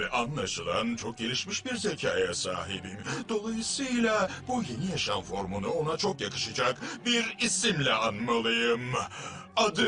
Ve anlaşılan çok gelişmiş bir zekaya sahibim. Dolayısıyla bu yeni yaşam formunu ona çok yakışacak bir isimle anmalıyım. Adı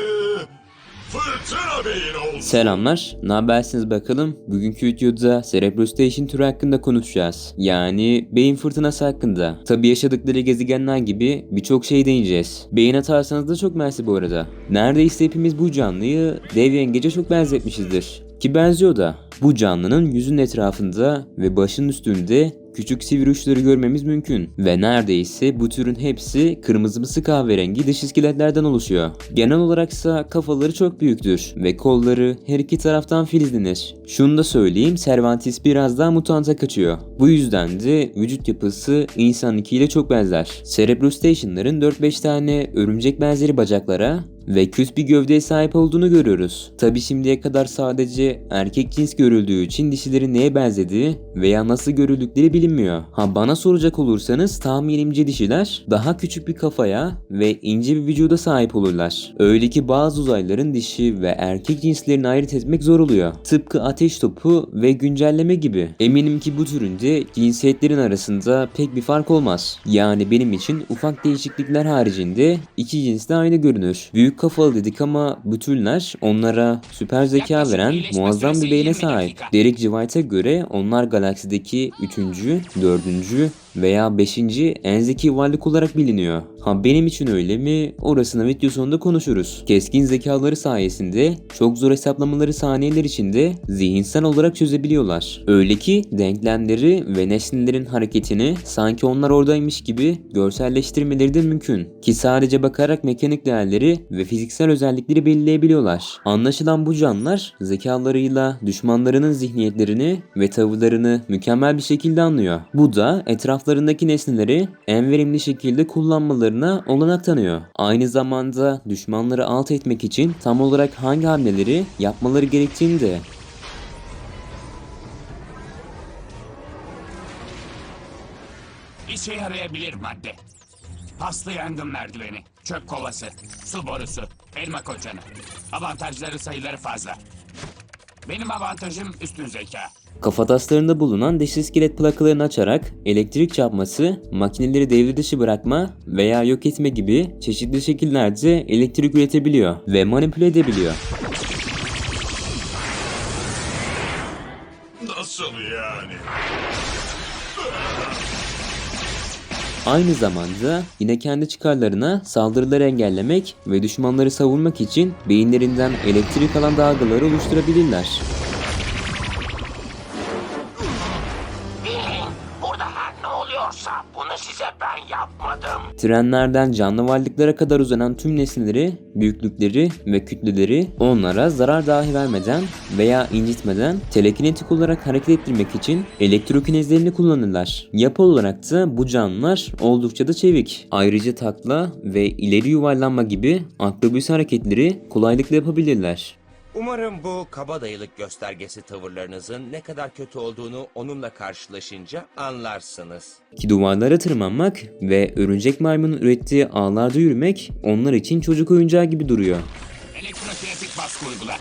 Fırtına Beyin olsun. Selamlar, ne habersiniz bakalım? Bugünkü videoda Cerebro Station türü hakkında konuşacağız. Yani beyin fırtınası hakkında. Tabi yaşadıkları gezegenler gibi birçok şey değineceğiz. Beyin atarsanız da çok mersi bu arada. Neredeyse hepimiz bu canlıyı dev yengece çok benzetmişizdir. Ki benziyor da. Bu canlının yüzünün etrafında ve başının üstünde küçük sivri uçları görmemiz mümkün. Ve neredeyse bu türün hepsi kırmızımsı kahverengi dış iskeletlerden oluşuyor. Genel olaraksa kafaları çok büyüktür ve kolları her iki taraftan filizlenir. Şunu da söyleyeyim Cervantes biraz daha mutanta kaçıyor. Bu yüzden de vücut yapısı insanınkiyle çok benzer. Cerebrostation'ların 4-5 tane örümcek benzeri bacaklara ve küs bir gövdeye sahip olduğunu görüyoruz. Tabi şimdiye kadar sadece erkek cins görüldüğü için dişilerin neye benzediği veya nasıl görüldükleri bilinmiyor. Ha bana soracak olursanız tahminimce dişiler daha küçük bir kafaya ve ince bir vücuda sahip olurlar. Öyle ki bazı uzaylıların dişi ve erkek cinslerini ayırt etmek zor oluyor. Tıpkı ateş topu ve güncelleme gibi. Eminim ki bu türünde cinsiyetlerin arasında pek bir fark olmaz. Yani benim için ufak değişiklikler haricinde iki cins de aynı görünür. Büyük kafalı dedik ama bütünler onlara süper zeka veren muazzam bir beyne 20 sahip. Derek White'a göre onlar galaksideki 3. 4. veya 5. en zeki varlık olarak biliniyor. Ha benim için öyle mi? Orasını video sonunda konuşuruz. Keskin zekaları sayesinde çok zor hesaplamaları saniyeler içinde zihinsel olarak çözebiliyorlar. Öyle ki denklemleri ve nesnelerin hareketini sanki onlar oradaymış gibi görselleştirmeleri de mümkün. Ki sadece bakarak mekanik değerleri ve fiziksel özellikleri belirleyebiliyorlar. Anlaşılan bu canlılar zekalarıyla düşmanlarının zihniyetlerini ve tavırlarını mükemmel bir şekilde anlıyor. Bu da etraflarındaki nesneleri en verimli şekilde kullanmalarına olanak tanıyor. Aynı zamanda düşmanları alt etmek için tam olarak hangi hamleleri yapmaları gerektiğini de İşe yarayabilir madde. Paslı yangın merdiveni, çöp kovası, su borusu, elma koçanı. Avantajları sayıları fazla. Benim avantajım üstün zeka. Kafataslarında bulunan dış iskelet plakalarını açarak elektrik çarpması, makineleri devre dışı bırakma veya yok etme gibi çeşitli şekillerde elektrik üretebiliyor ve manipüle edebiliyor. Nasıl yani? Aynı zamanda yine kendi çıkarlarına saldırıları engellemek ve düşmanları savunmak için beyinlerinden elektrik alan dalgaları oluşturabilirler. Trenlerden canlı varlıklara kadar uzanan tüm nesneleri, büyüklükleri ve kütleleri onlara zarar dahi vermeden veya incitmeden telekinetik olarak hareket ettirmek için elektrokinezlerini kullanırlar. Yapı olarak da bu canlılar oldukça da çevik. Ayrıca takla ve ileri yuvarlanma gibi akrobüs hareketleri kolaylıkla yapabilirler. Umarım bu kabadayılık göstergesi tavırlarınızın ne kadar kötü olduğunu onunla karşılaşınca anlarsınız. Ki duvarlara tırmanmak ve örümcek maymunun ürettiği ağlarda yürümek onlar için çocuk oyuncağı gibi duruyor. Elektrokinetik baskı uygula.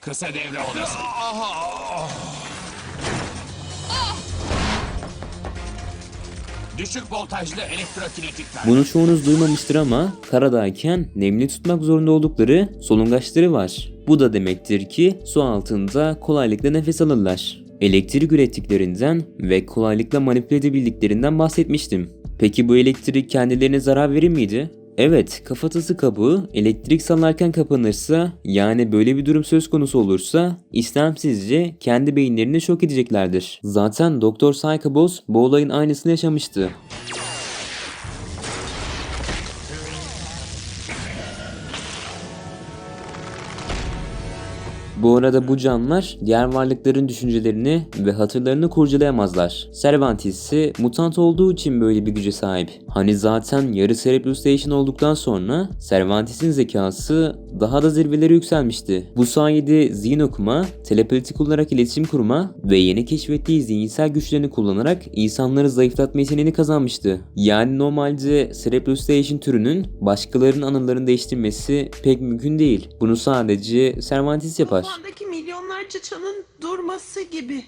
Kısa devre odası. Düşük voltajlı elektrokinetik tarih. Bunu çoğunuz duymamıştır ama karadayken nemli tutmak zorunda oldukları solungaçları var. Bu da demektir ki su altında kolaylıkla nefes alırlar. Elektrik ürettiklerinden ve kolaylıkla manipüle edebildiklerinden bahsetmiştim. Peki bu elektrik kendilerine zarar verir miydi? Evet, kafatası kabuğu elektrik sallarken kapanırsa yani böyle bir durum söz konusu olursa istemsizce kendi beyinlerini şok edeceklerdir. Zaten Doktor Psychobos bu olayın aynısını yaşamıştı. Bu arada bu canlılar diğer varlıkların düşüncelerini ve hatırlarını kurcalayamazlar. Cervantes mutant olduğu için böyle bir güce sahip. Hani zaten yarı Cerebrostation olduktan sonra Cervantes'in zekası daha da zirvelere yükselmişti. Bu sayede zihin okuma, telepatik olarak iletişim kurma ve yeni keşfettiği zihinsel güçlerini kullanarak insanları zayıflatma yeteneğini kazanmıştı. Yani normalde Cerebrostation türünün başkalarının anılarını değiştirmesi pek mümkün değil. Bunu sadece Cervantes yapar. Kafandaki milyonlarca çanın durması gibi.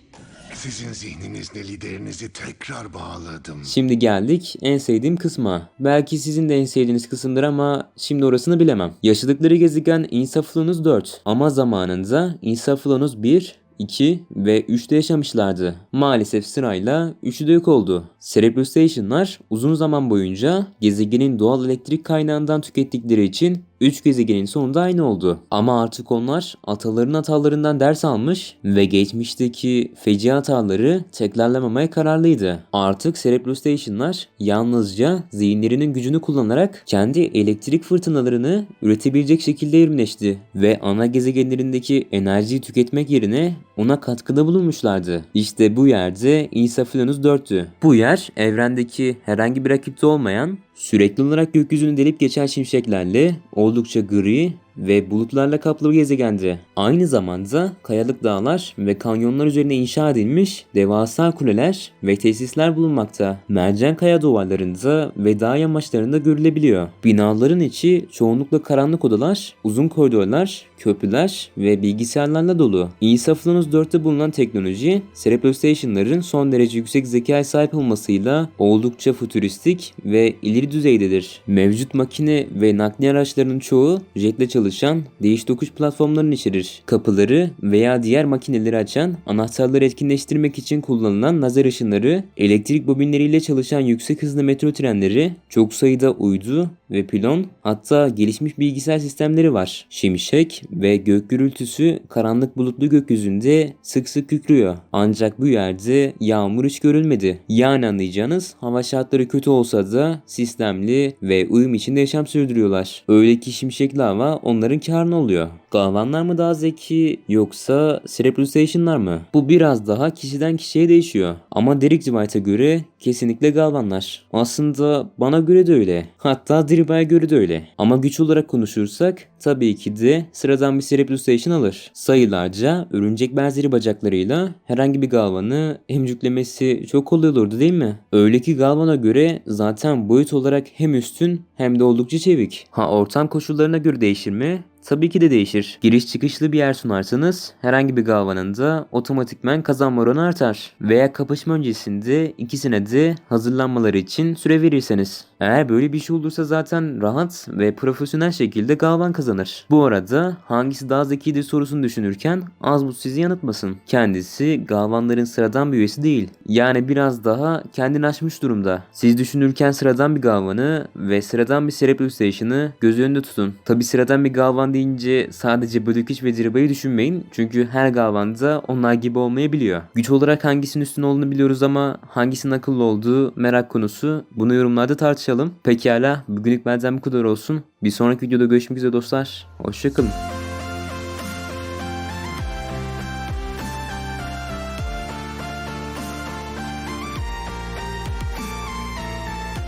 Sizin zihninizle liderinizi tekrar bağladım. Şimdi geldik en sevdiğim kısma. Belki sizin de en sevdiğiniz kısımdır ama şimdi orasını bilemem. Yaşadıkları gezegen Insaflonus 4 ama zamanında Insaflonus 1, 2 ve 3'te yaşamışlardı. Maalesef sırayla 3'ü de yok oldu. Cerebral Station'lar uzun zaman boyunca gezegenin doğal elektrik kaynağından tükettikleri için 3 gezegenin sonunda aynı oldu. Ama artık onlar ataların hatalarından ders almış ve geçmişteki feci hataları tekrarlamamaya kararlıydı. Artık Cerebral Station'lar yalnızca zihinlerinin gücünü kullanarak kendi elektrik fırtınalarını üretebilecek şekilde evrimleşti ve ana gezegenlerindeki enerjiyi tüketmek yerine ona katkıda bulunmuşlardı. İşte bu yerde Insafilonus 4'tü. Bu yer evrendeki herhangi bir rakipte olmayan Sürekli olarak gökyüzünü delip geçen şimşeklerle oldukça gri ve bulutlarla kaplı bir gezegendi. Aynı zamanda kayalık dağlar ve kanyonlar üzerine inşa edilmiş devasa kuleler ve tesisler bulunmakta. Mercan kaya duvarlarında ve dağ yamaçlarında görülebiliyor. Binaların içi çoğunlukla karanlık odalar, uzun koridorlar, köprüler ve bilgisayarlarla dolu. Insaflonus 4'te bulunan teknoloji, Cerebral Station'ların son derece yüksek zekaya sahip olmasıyla oldukça fütüristik ve ileri düzeydedir. Mevcut makine ve nakliye araçlarının çoğu jetle çalışan değiş tokuş platformlarını içerir. Kapıları veya diğer makineleri açan, anahtarları etkinleştirmek için kullanılan lazer ışınları, elektrik bobinleriyle çalışan yüksek hızlı metro trenleri, çok sayıda uydu ve pilon, hatta gelişmiş bilgisayar sistemleri var. Şimşek ve gök gürültüsü karanlık bulutlu gökyüzünde sık sık kükrüyor. Ancak bu yerde yağmur hiç görülmedi. Yani anlayacağınız hava şartları kötü olsa da sistemli ve uyum içinde yaşam sürdürüyorlar. Öyle ki şimşekli hava onların karnı oluyor. Galvanlar mı daha zeki yoksa Cerebral Station'lar mı? Bu biraz daha kişiden kişiye değişiyor. Ama Derek White'a göre kesinlikle Galvanlar. Aslında bana göre de öyle. Hatta Driba'ya göre de öyle. Ama güç olarak konuşursak tabii ki de sıradan bir Cerebral Station alır. Sayılarca örümcek benzeri bacaklarıyla herhangi bir Galvan'ı emcüklemesi çok kolay olurdu değil mi? Öyle ki Galvan'a göre zaten boyut olarak hem üstün hem de oldukça çevik. Ha ortam koşullarına göre değişir mi? Tabii ki de değişir. Giriş çıkışlı bir yer sunarsanız herhangi bir galvanın da otomatikmen kazanma oranı artar. Veya kapışma öncesinde ikisine de hazırlanmaları için süre verirseniz. Eğer böyle bir şey olursa zaten rahat ve profesyonel şekilde galvan kazanır. Bu arada hangisi daha zekidir sorusunu düşünürken az bu sizi yanıltmasın. Kendisi galvanların sıradan bir üyesi değil. Yani biraz daha kendini aşmış durumda. Siz düşünürken sıradan bir galvanı ve sıradan bir Cerebral Station'ı göz önünde tutun. Tabi sıradan bir galvan deyince sadece Bödükiç ve Diriba'yı düşünmeyin. Çünkü her galvanda onlar gibi olmayabiliyor. Güç olarak hangisinin üstün olduğunu biliyoruz ama hangisinin akıllı olduğu merak konusu. Bunu yorumlarda tartışalım. Pekala bugünlük benden bu kadar olsun. Bir sonraki videoda görüşmek üzere dostlar. Hoşçakalın.